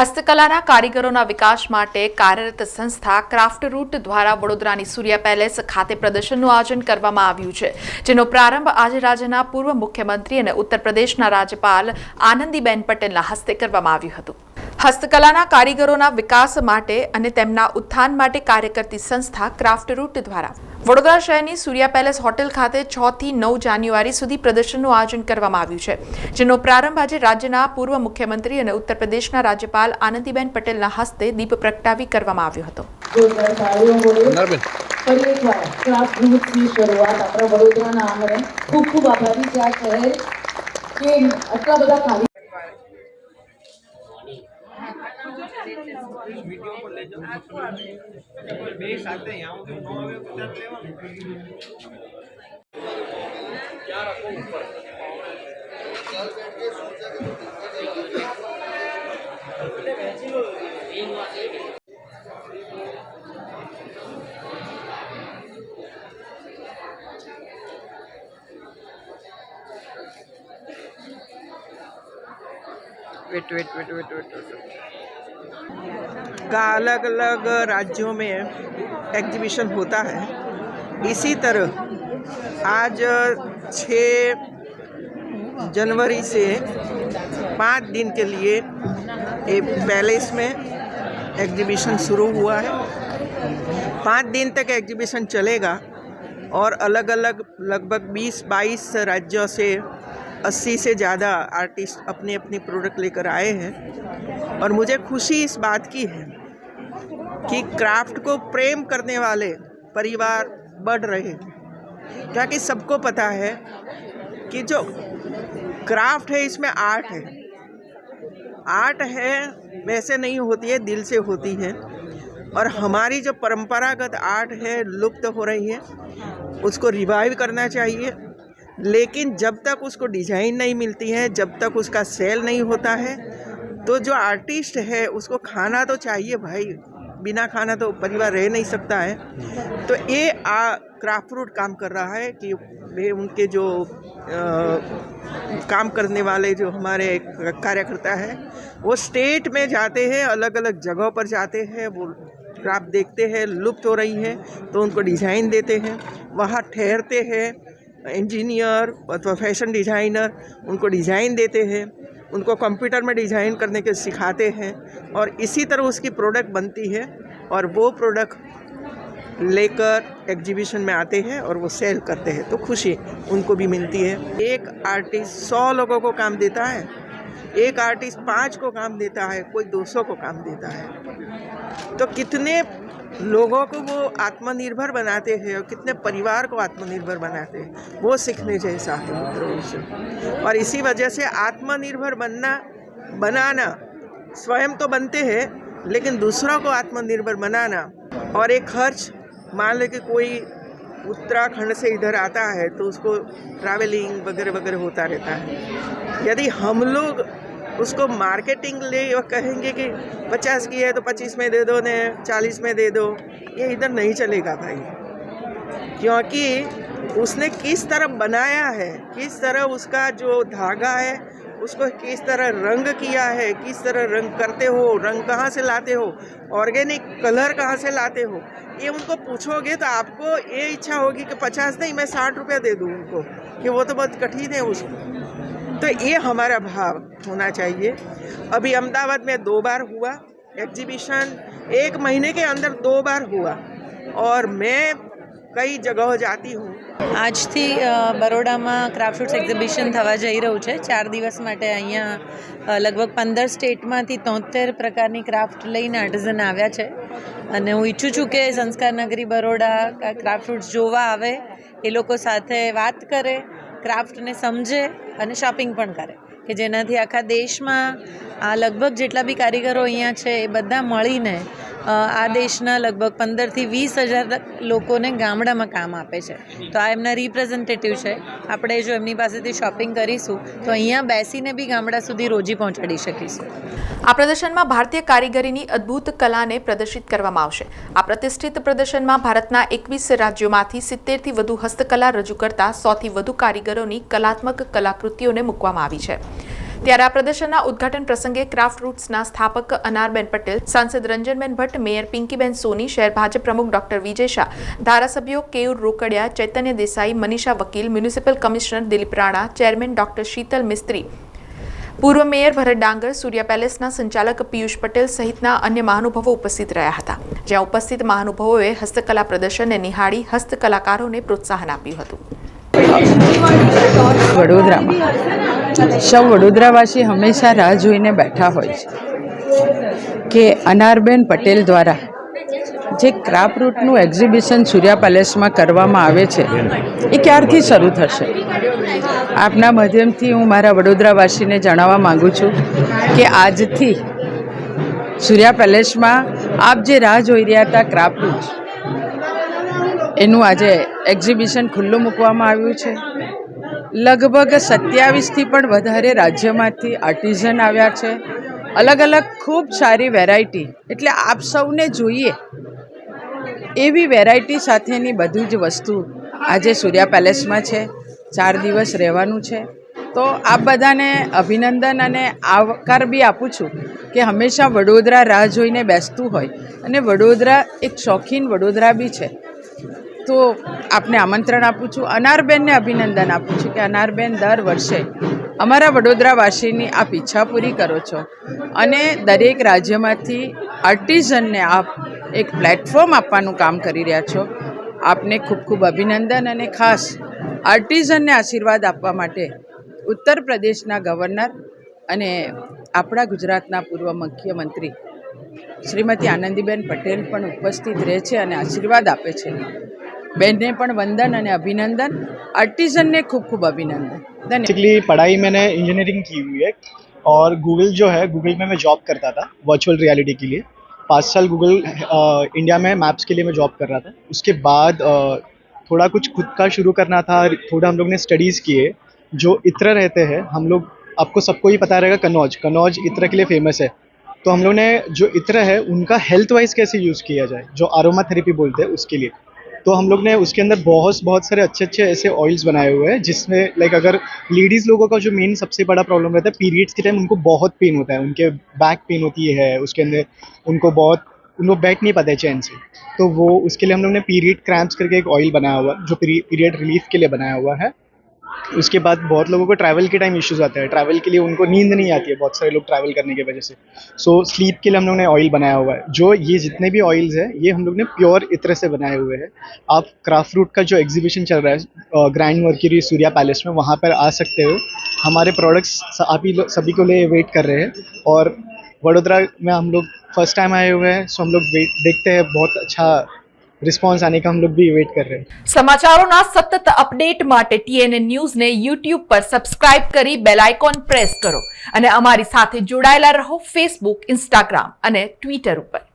હસ્તકલાના કારીગરોના વિકાસ માટે કાર્યરત સંસ્થા ક્રાફ્ટ રૂટ દ્વારા વડોદરાની સૂર્યા પેલેસ ખાતે પ્રદર્શનનું આયોજન કરવામાં આવ્યું છે, જેનો પ્રારંભ આજે રાજ્યના પૂર્વ મુખ્યમંત્રી અને ઉત્તર પ્રદેશના રાજ્યપાલ આનંદીબેન પટેલના હસ્તે કરવામાં આવ્યું હતું. હસ્તકલાના કારીગરોના વિકાસ માટે અને તેમના ઉત્થાન માટે કાર્ય કરતી સંસ્થા ક્રાફ્ટ રૂટ દ્વારા. વડોદરા શહેરની સૂર્યા પેલેસ હોટેલ ખાતે છ થી નવ જાન્યુઆરી સુધી પ્રદર્શનનું આયોજન કરવામાં આવ્યું છે જેનો પ્રારંભ આજે રાજ્યના પૂર્વ મુખ્યમંત્રી અને ઉત્તર પ્રદેશના રાજ્યપાલ આનંદીબેન પટેલના હસ્તે દીપ પ્રગટાવી કરવામાં આવ્યો હતો. જોરદાર તાળીઓ વડે નરબેન ફરી એકવાર ક્રાફ્ટ ગ્રુપની શરૂઆત. આપણા વડોદરાના આંગણે ખૂબ ખૂબ આભારી. છે આ શહેર કે આટલા બધા વીડિયો પર લઈ જાઓ આખું આવે બે સાથે આવું તો નો આવે ગુજરાત લેવાનું Wait, wait, wait, wait, wait, wait. wait. का अलग अलग राज्यों में एग्जीबिशन होता है। इसी तरह, आज छः जनवरी से पाँच दिन के लिए एक पैलेस में एग्जीबिशन शुरू हुआ है। पाँच दिन तक एग्जीबिशन चलेगा और अलग अलग लगभग 20-22 राज्यों से 80 से ज़्यादा आर्टिस्ट अपने अपने प्रोडक्ट लेकर आए हैं और मुझे खुशी इस बात की है कि क्राफ्ट को प्रेम करने वाले परिवार बढ़ रहे हैं। क्योंकि सबको पता है कि जो क्राफ्ट है, इसमें आर्ट है। आर्ट है, वैसे नहीं होती है, दिल से होती है। और हमारी जो परंपरागत आर्ट है, लुप्त हो रही है, उसको रिवाइव करना चाहिए। लेकिन जब तक उसको डिज़ाइन नहीं मिलती है जब तक उसका सेल नहीं होता है तो जो आर्टिस्ट है उसको खाना तो चाहिए भाई। बिना खाना तो परिवार रह नहीं सकता है। तो ये आ क्राफ्ट रूट काम कर रहा है कि वे उनके जो अ, काम करने वाले जो हमारे कार्यकर्ता है वो स्टेट में जाते हैं अलग अलग जगहों पर जाते हैं वो क्राफ्ट देखते हैं लुप्त हो रही है तो उनको डिज़ाइन देते हैं वहाँ ठहरते हैं इंजीनियर अथवा फ़ैशन डिज़ाइनर उनको डिज़ाइन देते हैं, उनको कंप्यूटर में डिज़ाइन करने के सिखाते हैं और इसी तरह उसकी प्रोडक्ट बनती है और वो प्रोडक्ट लेकर एग्जीबिशन में आते हैं और वो सेल करते हैं। तो खुशी उनको भी मिलती है। एक आर्टिस्ट सौ लोगों को काम देता है, एक आर्टिस्ट पाँच को काम देता है, कोई दो सौ को काम देता है। तो कितने लोगों को वो आत्मनिर्भर बनाते हैं और कितने परिवार को आत्मनिर्भर बनाते हैं, वो सीखने जैसा है से। और इसी वजह से आत्मनिर्भर बनना, बनाना, स्वयं तो बनते हैं, लेकिन दूसरों को आत्मनिर्भर बनाना और एक खर्च, मान ले कि कोई उत्तराखंड से इधर आता है तो उसको ट्रैवलिंग वगैरह वगैरह होता रहता है। यदि हम लोग उसको मार्केटिंग ले और कहेंगे कि पचास की है तो पच्चीस में दे दो ने, चालीस में दे दो। ये इधर नहीं चलेगा भाई। क्योंकि उसने किस तरह बनाया है, किस तरह उसका जो धागा है, उसको किस तरह रंग किया है, किस तरह रंग करते हो, रंग कहाँ से लाते हो, ऑर्गेनिक कलर कहाँ से लाते हो, ये उनको पूछोगे तो आपको ये इच्छा होगी कि पचास नहीं, मैं साठ रुपया दे दूँ उनको, कि वो तो बहुत कठिन है उसको। तो ये हमारा भाव होना चाहिए अभी अहमदाबाद में दो बार हुआ एग्जीबिशन एक महीने के अंदर दो बार हुआ और मैं कई जगहों जाती हूँ આજથી અ, બરોડામાં ક્રાફ્ટ ફૂડ્સ એક્ઝિબિશન થવા જઈ રહ્યું છે ચાર દિવસ માટે અહીંયા અ, લગભગ પંદર સ્ટેટમાંથી તોતેર પ્રકારની ક્રાફ્ટ લઈને આર્ટિઝન આવ્યા છે અને હું ઈચ્છું છું કે સંસ્કાર નગરી બરોડા ક્રાફ્ટ ફૂડ્સ જોવા આવે એ લોકો સાથે વાત કરે ક્રાફ્ટને સમજે અને શોપિંગ પણ કરે. કે જેનાથી આખા દેશમાં આ લગભગ જેટલા બી કારીગરો અહીંયા છે એ બધા મળીને આ દેશના લગભગ પંદરથી વીસ હજાર લોકોને ગામડામાં કામ આપે છે. તો આ એમના રિપ્રેઝેન્ટેટિવ છે. આપણે જો એમની પાસેથી શોપિંગ કરીશું, તો અહીંયા બેસીને બી ગામડા સુધી રોજી પહોંચાડી શકીશું. આ પ્રદર્શનમાં ભારતીય કારીગરીની અદ્ભુત કલાને પ્રદર્શિત કરવામાં આવશે. આ પ્રતિષ્ઠિત પ્રદર્શનમાં ભારતના એકવીસ રાજ્યોમાંથી સિત્તેરથી વધુ હસ્તકલા રજૂ કરતા સોથી વધુ કારીગરોની કલાત્મક કલાકૃતિઓને મૂકવામાં આવી છે. ત્યારે આ પ્રદર્શનના ઉદઘાટન પ્રસંગે ક્રાફ્ટ રૂટ્સના સ્થાપક અનારબેન પટેલ, સાંસદ રંજનબેન ભટ્ટ, મેયર પિંકીબેન સોની, શહેર ભાજપ પ્રમુખ ડોક્ટર વિજય શાહ, ધારાસભ્યો કેયુર રોકડિયા, Chaitanya Desai, Manisha Vakil, municipal commissioner Dilip Rana, chairman doctor Sheetal Mistry, પૂર્વ મેયર ભરત ડાંગર, સૂર્યા પેલેસના સંચાલક પિયુષ પટેલ સહિતના અન્ય મહાનુભાવો ઉપસ્થિત રહ્યા હતા. જ્યાં ઉપસ્થિત મહાનુભાવોએ હસ્તકલા પ્રદર્શનને નિહાળી હસ્તકલાકારોને પ્રોત્સાહન આપ્યું હતું. વડોદરામાં. સૌ વડોદરાવાસી હંમેશા રાહ જોઈને બેઠા હોય છે કે અનારબેન પટેલ દ્વારા જે ક્રાપ રૂટનું એક્ઝિબિશન સૂર્યા પેલેસમાં કરવામાં આવે છે, એ ક્યારથી શરૂ થશે? આપના માધ્યમથી હું મારા વડોદરાવાસીને જણાવવા માગું છું કે આજથી સૂર્યા પેલેસમાં આપ જે રાહ જોઈ રહ્યા હતા ક્રાપ રૂટ, એનું આજે એક્ઝિબિશન ખુલ્લું મૂકવામાં આવ્યું છે. લગભગ સત્યાવીસથી પણ વધારે રાજ્યમાંથી આર્ટિઝન આવ્યા છે. અલગ અલગ ખૂબ સારી વેરાયટી એટલે આપ સૌને જોઈએ એવી વેરાયટી સાથેની બધી જ વસ્તુ આજે સૂર્યા પેલેસમાં છે. ચાર દિવસ રહેવાનું છે. તો આપ બધાને અભિનંદન અને આવકાર બી આપું છું કે હંમેશા વડોદરા રાહ જોઈને બેસતું હોય. અને વડોદરા એક શોખીન વડોદરા બી છે. તો આપને આમંત્રણ આપું છું. અનારબેનને અભિનંદન આપું છું કે અનારબેન દર વર્ષે અમારા વડોદરાવાસીની આપ ઈચ્છા પૂરી કરો છો. અને દરેક રાજ્યમાંથી આર્ટિઝનને આપ એક પ્લેટફોર્મ આપવાનું કામ કરી રહ્યા છો. આપને ખૂબ ખૂબ અભિનંદન અને ખાસ આર્ટિઝનને આશીર્વાદ આપવા માટે ઉત્તર પ્રદેશના ગવર્નર અને આપણા ગુજરાતના પૂર્વ મુખ્યમંત્રી શ્રીમતી આનંદીબેન પટેલ પણ ઉપસ્થિત રહે છે અને આશીર્વાદ આપે છે. બેનને પણ વંદન અને અભિનંદન આર્ટિઝનને ખૂબ ખૂબ અભિનંદન ધન્યવાદ बेसिकली पढ़ाई मैंने इंजीनियरिंग की हुई है और गूगल जो है गूगल में मैं जॉब करता था वर्चुअल रियलिटी के लिए पाँच साल गूगल इंडिया में मैप्स के लिए मैं जॉब कर रहा था उसके बाद अ, थोड़ा कुछ खुद का शुरू करना था थोड़ा हम लोग ने स्टडीज़ किए जो इत्र रहते हैं हम लोग आपको सबको ही पता रहेगा कन्नौज कन्नौज इत्र के लिए फेमस है तो हम लोग ने जो इत्र है उनका हेल्थ वाइज कैसे यूज़ किया जाए जो आरोमा थेरेपी बोलते हैं उसके लिए तो हम लोग ने उसके अंदर बहुत बहुत सारे अच्छे अच्छे ऐसे ऑयल्स बनाए हुए हैं, जिसमें लाइक अगर लेडीज़ लोगों का जो मेन सबसे बड़ा प्रॉब्लम रहता है पीरियड्स के टाइम उनको बहुत पेन होता है, उनके बैक पेन होती है, उसके अंदर उनको बहुत, उनको बैठ नहीं पाते चैन से। तो वो, उसके लिए हम लोग ने पीरियड क्रैम्प्स करके एक ऑयल बनाया हुआ, जो पीरियड रिलीफ के लिए बनाया हुआ है। उसके बाद बहुत लोगों को ट्रैवल के टाइम इश्यूज़ आते हैं। ट्रैवल के लिए उनको नींद नहीं आती है बहुत सारे लोग ट्रैवल करने की वजह से। सो so, स्लीप के लिए हम लोग ने ऑयल बनाया हुआ है। जो ये जितने भी ऑयल्स हैं ये हम लोग ने प्योर इत्र से बनाए हुए हैं। आप क्राफ्ट रूट का जो एग्जीबिशन चल रहा है ग्रैंड मर्क्यूरी सूर्या पैलेस में वहाँ पर आ सकते हो। हमारे प्रोडक्ट्स आप ही सभी को लिए वेट कर रहे हैं। और वडोदरा में हम लोग फ़र्स्ट टाइम आए हुए हैं सो हम लोग वेट देखते हैं बहुत अच्छा रिस्पॉन्स आने का हम लोग भी वेट कर रहे हैं સમાચારોના સતત અપડેટ માટે ટીએનએ ન્યૂઝને યુટ્યુબ પર સબસ્ક્રાઇબ કરી બેલ આઇકોન પ્રેસ કરો અને અમારી સાથે જોડાયેલા રહો ફેસબુક ઇન્સ્ટાગ્રામ અને ટ્વિટર ઉપર